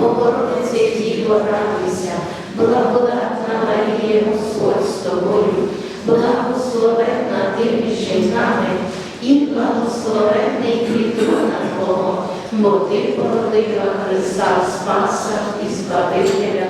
Богородице Діво, порадуйся, благодатна Марія, Господь з тобою, благословенна ти між жінками, і благословенний плітрона Твого, бо ти породила Христа Спаса і Збавителя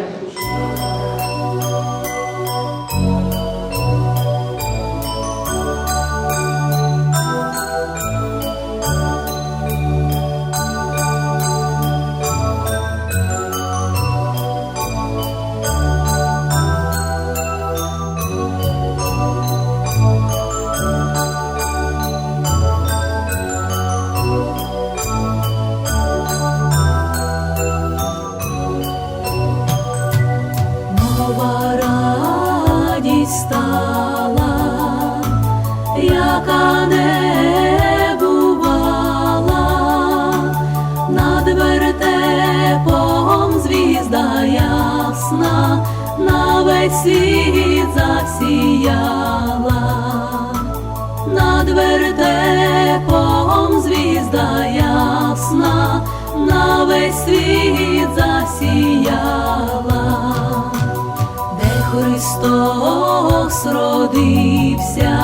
звізда ясна, на весь світ засіяла, над вертепом звізда ясна, на весь світ засіяла. Де Христос родився,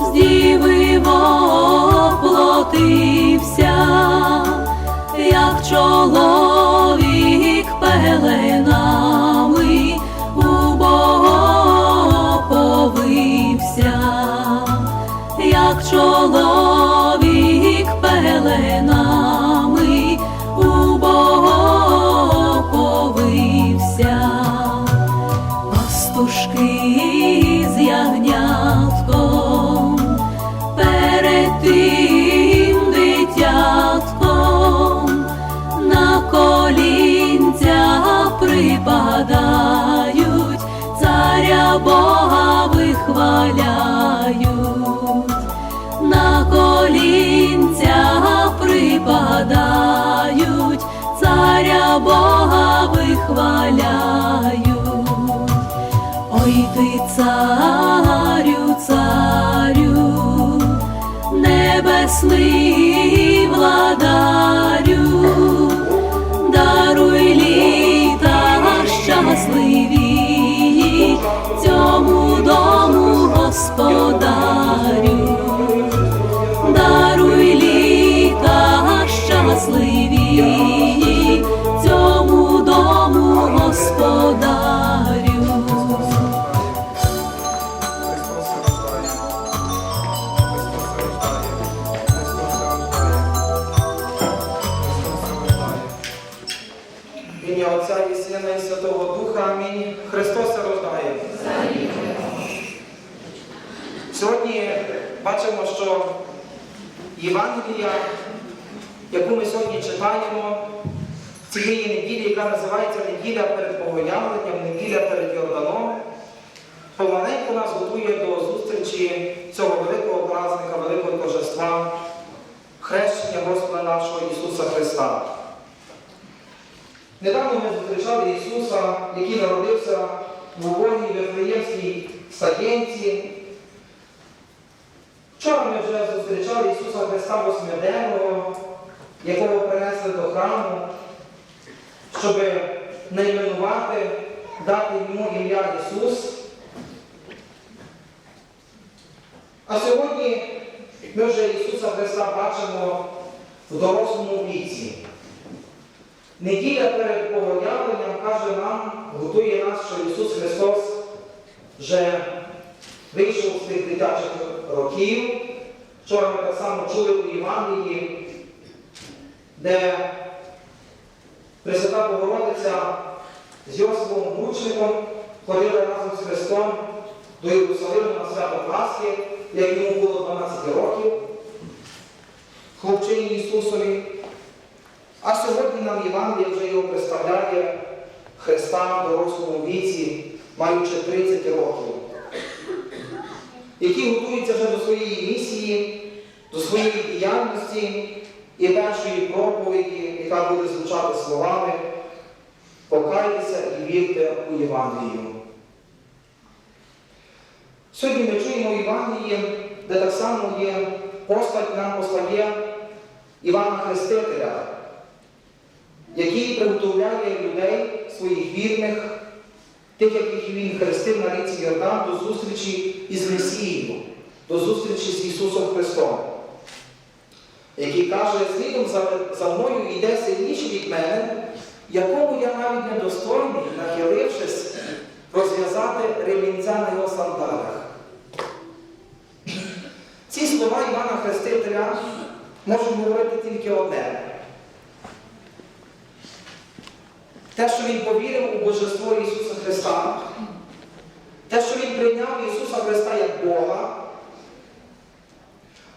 з діви воплотився, як чоловік Бога вихваляють, на колінця припадають, царя Бога вихваляють. Ой ти царю, царю, небесний владарю, Євангелія, яку ми сьогодні читаємо, цієї неділі, яка називається неділя перед Богоявленням, неділя перед Йорданом, помаленьку нас готує до зустрічі цього великого праздника, великого торжества, хрещення Господа нашого Ісуса Христа. Недавно ми зустрічали Ісуса, який народився в убогій Вифлеємській стаєнці. Вчора ми вже зустрічали Ісуса Христа Восьмиденного, якого принесли до храму, щоб найменувати, дати йому ім'я Ісус. А сьогодні ми вже Ісуса Христа бачимо в дорослому віці. Неділя перед Богоявленням каже нам, готує нас, що Ісус Христос вже вийшов з тих дитячих років. Вчора ми так само чули у Євангелії, де Пресвята Богородиця з Йосифом Мучником ходили разом з Христом до Єрусалиму на свято Пасхи, як йому було 12 років, хлопчині Ісусові. А сьогодні нам Євангелія вже його представляє Христа в дорослому віці, маючи 30 років, який готується вже до своєї місії, до своєї діяльності і першої проповіді, яка буде звучати словами Покайтеся і вірте у Євангелію. Сьогодні ми чуємо Євангелії, де так само є постать нам постає Івана Хрестителя, який приготовляє людей, своїх вірних, тих, яких він хрестив на ріці Йордан, до зустрічі із Месією, до зустрічі з Ісусом Христом, який каже, слідом за, мною йде сильніший від мене, якому я навіть недостойний, нахилившись, розв'язати ремінця на його сандалях. Ці слова Івана Хрестителя можуть говорити тільки одне. Те, що він повірив у Божество Ісуса Христа, те, що він прийняв Ісуса Христа як Бога,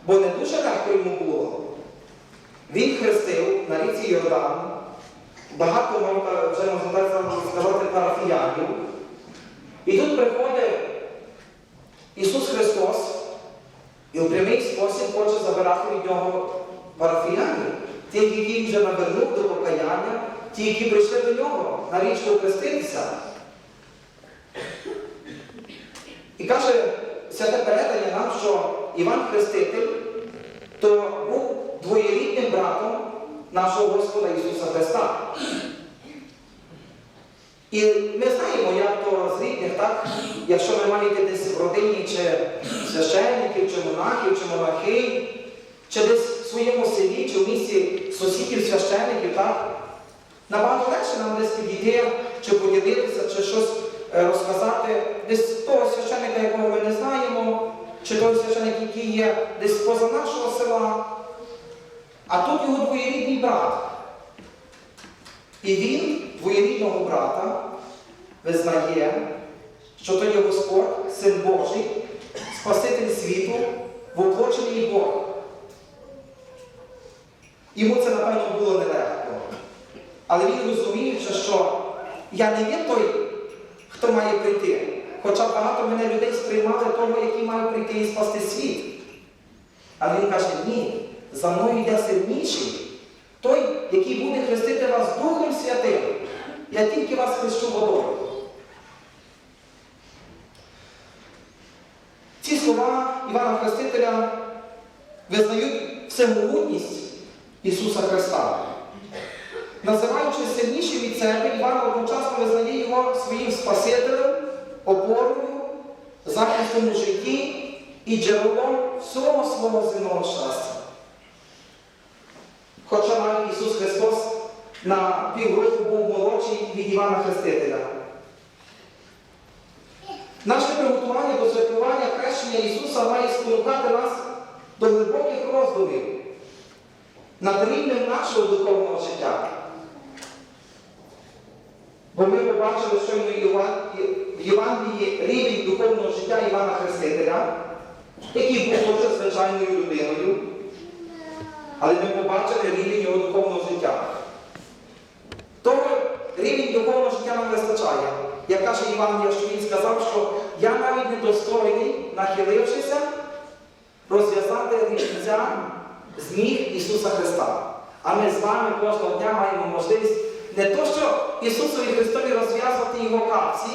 бо не дуже легко йому було. Він хрестив на ріці Йордан, багато можна, вже можна так сказати парафіянів. І тут приходить Ісус Христос і у прямий спосіб хоче забирати від нього парафіянів, тих, які вже навернув до покаяння, ті, які прийшли до нього на річку хреститися. І каже святе передання нам, що Іван Хреститель то був двоєрідним братом нашого Господа Ісуса Христа. І ми знаємо, як то з рідних, так? Якщо ви маєте десь в родині чи священників, чи монахів, чи монахинь, чи десь в своєму селі, чи в місті сусідів священників, так? Набагато легше нам десь підійти, чи поділитися, чи щось е, розказати десь того священника, якого ми не знаємо, чи той священник, який є десь поза нашого села. А тут його двоєрідний брат. І він, двоєрідного брата, визнає, що то є Господь, Син Божий, Спаситель світу, воплочений Бог. Йому це, напевно, було нелегко. Але він розуміючи, що я не є той, хто має прийти. Хоча багато мене людей сприймали того, який має прийти і спасти світ. Але він каже, ні, за мною йде сильніший, той, який буде хрестити вас Духом Святим. Я тільки вас хрещу водою. Ці слова Івана Хрестителя визнають всемогутність Ісуса Христа. Називаючи сильнішим від себе, Іван одночасно визнає його своїм Спасителем, опорою, захистом у житті і джерелом всього свого земного щастя. Хоча навіть Ісус Христос на півроку був молодший від Івана Хрестителя. Наше приготування до святкування хрещення Ісуса має спонукати нас до глибоких роздумів над рівнем нашого духовного життя. Бо ми побачили щойно в Євангелії рівень духовного життя Івана Хрестителя, який був дуже звичайною людиною, але ми побачили рівень його духовного життя. Того рівень духовного життя нам вистачає. Як каже Іван, що він сказав, що я навіть недостойний, нахилившися, розв'язати річниця з ніг Ісуса Христа. А ми з вами кожного дня маємо можливість не то, що Ісусові Христові розв'язувати Його капці,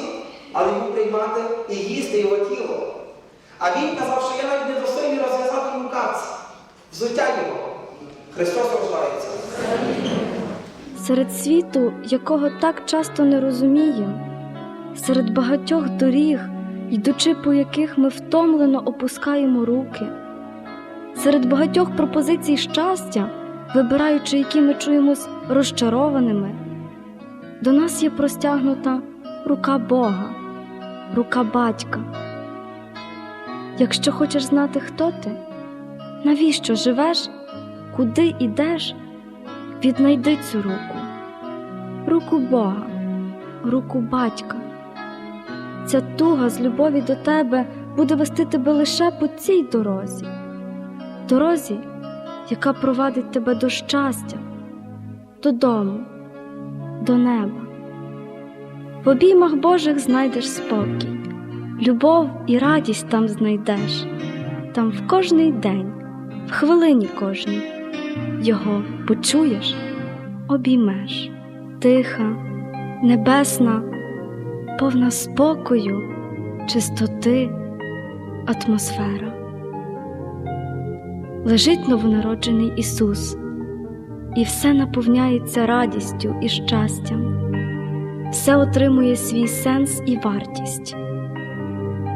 але йому приймати і їсти Його тіло. А Він казав, що я навіть недостойний розв'язати йому капці, взуття Його. Христос рождається. серед світу, якого так часто не розуміємо, серед багатьох доріг, йдучи по яких ми втомлено опускаємо руки, серед багатьох пропозицій щастя, вибираючи, які ми чуємось розчарованими, до нас є простягнута рука Бога, рука батька. Якщо хочеш знати, хто ти, навіщо живеш, куди ідеш, Віднайди цю руку, руку Бога, руку батька. Ця туга з любові до тебе буде вести тебе лише по цій дорозі, дорозі, яка провадить тебе до щастя, додому, до неба. В обіймах Божих знайдеш спокій, любов і радість там знайдеш, там в кожний день, в хвилині кожній, його почуєш, обіймеш, тиха, небесна, повна спокою, чистоти, атмосфера. Лежить новонароджений Ісус, і все наповняється радістю і щастям все отримує свій сенс і вартість.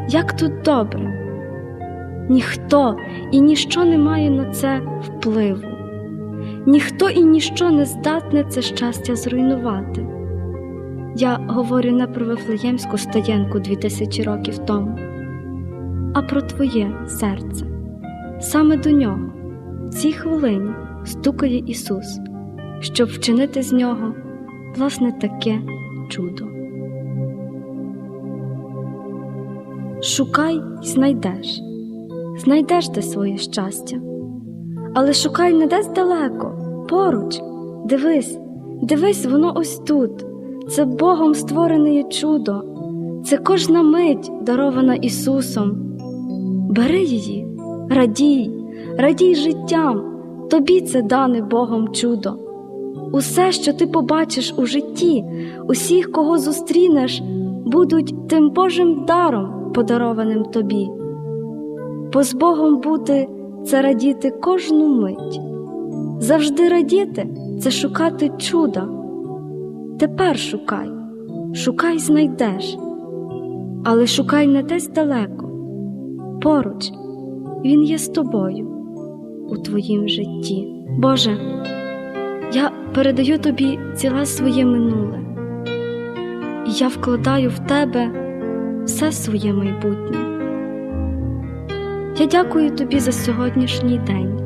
Як тут добре, ніхто і ніщо не має на це впливу, ніхто і ніщо не здатне це щастя зруйнувати. Я говорю не про Вифлеємську стаєнку дві тисячі років тому, а про твоє серце. Саме до нього в цій хвилині стукає Ісус, щоб вчинити з нього власне таке чудо. Шукай і знайдеш, знайдеш ти своє щастя, але шукай не десь далеко, поруч. Дивись, дивись, воно ось тут. Це Богом створене чудо, це кожна мить, дарована Ісусом. Бери її, радій, радій життям, тобі це дане Богом чудо. Усе, що ти побачиш у житті, усіх, кого зустрінеш, будуть тим Божим даром, подарованим тобі. Бо з Богом бути це радіти кожну мить. Завжди радіти це шукати чуда. Тепер шукай, шукай знайдеш, але шукай не десь далеко. Поруч Він є з тобою у твоїм житті. Боже. Я передаю тобі ціле своє минуле, і я вкладаю в тебе все своє майбутнє. Я дякую тобі за сьогоднішній день,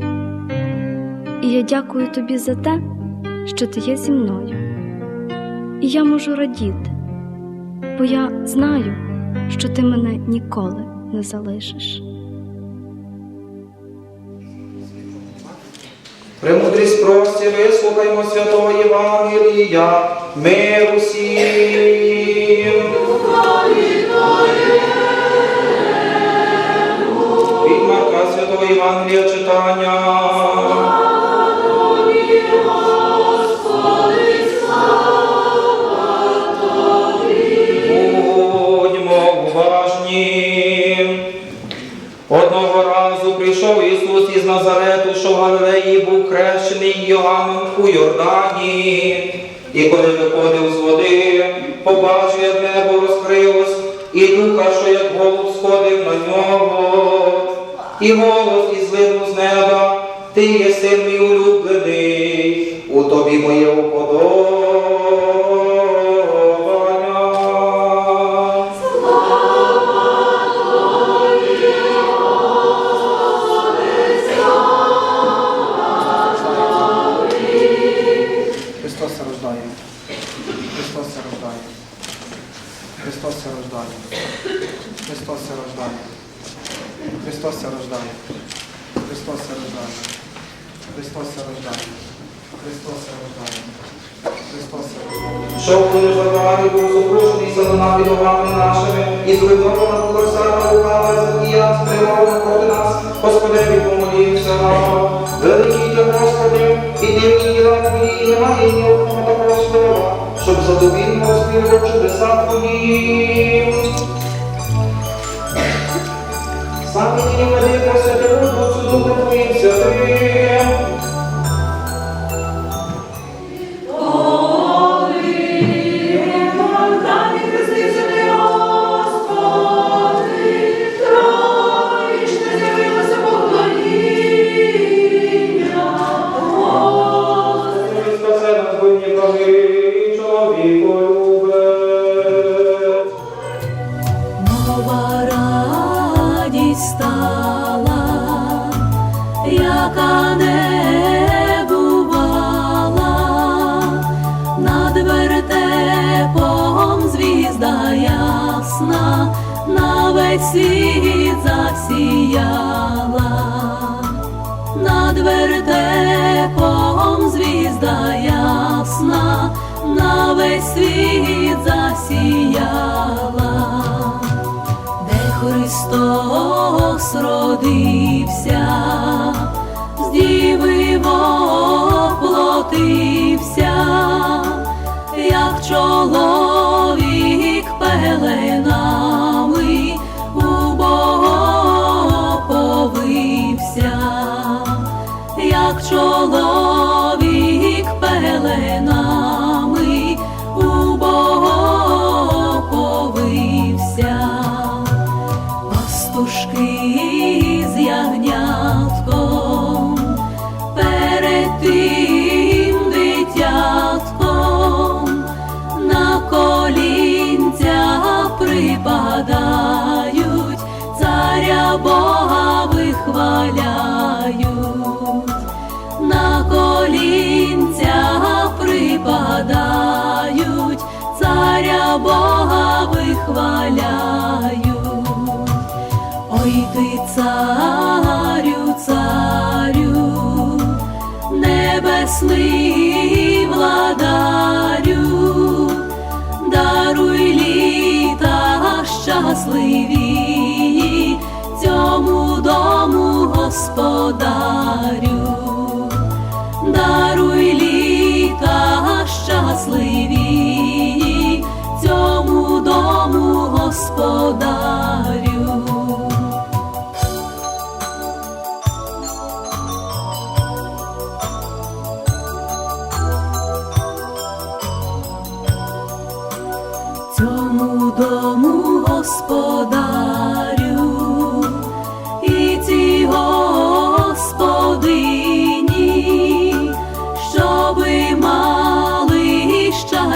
і я дякую тобі за те, що ти є зі мною. І я можу радіти, бо я знаю, що ти мене ніколи не залишиш. Премудрість прості, вислухаймо святого Євангелія, мир усім. Від Марка святого Євангелія читання. Був хрещений Йоанном у Йордані. І коли виходив з води, побачив, як небо розкрилось, і духа, що як голуб сходив на нього. І голос ізлинув з неба, ти є син мій улюблений, у тобі моє уподобання. Рождає. Христос рождає. Христос рождає. Христос рождає. Христос рождає. Христос рождає. Що коли Жордані був супружений за бідовами нашими, і зруйнована була сама рукава Закія, спрямована проти нас, Господеві помолімся. Великий ти, Господи, і дивні діла Твої, немає ні одного такого слова, щоб задовільно оспівав чудеса Твої. Sa amin ini merdeka світ засіяла, над вертепом звізда ясна. на весь світ засіяла, де Христос родився, з діви воплотився, як чоловік пеленами Бога вихваляють. Ой ти царю, царю, небесний владарю, даруй літа щасливі цьому дому господарю,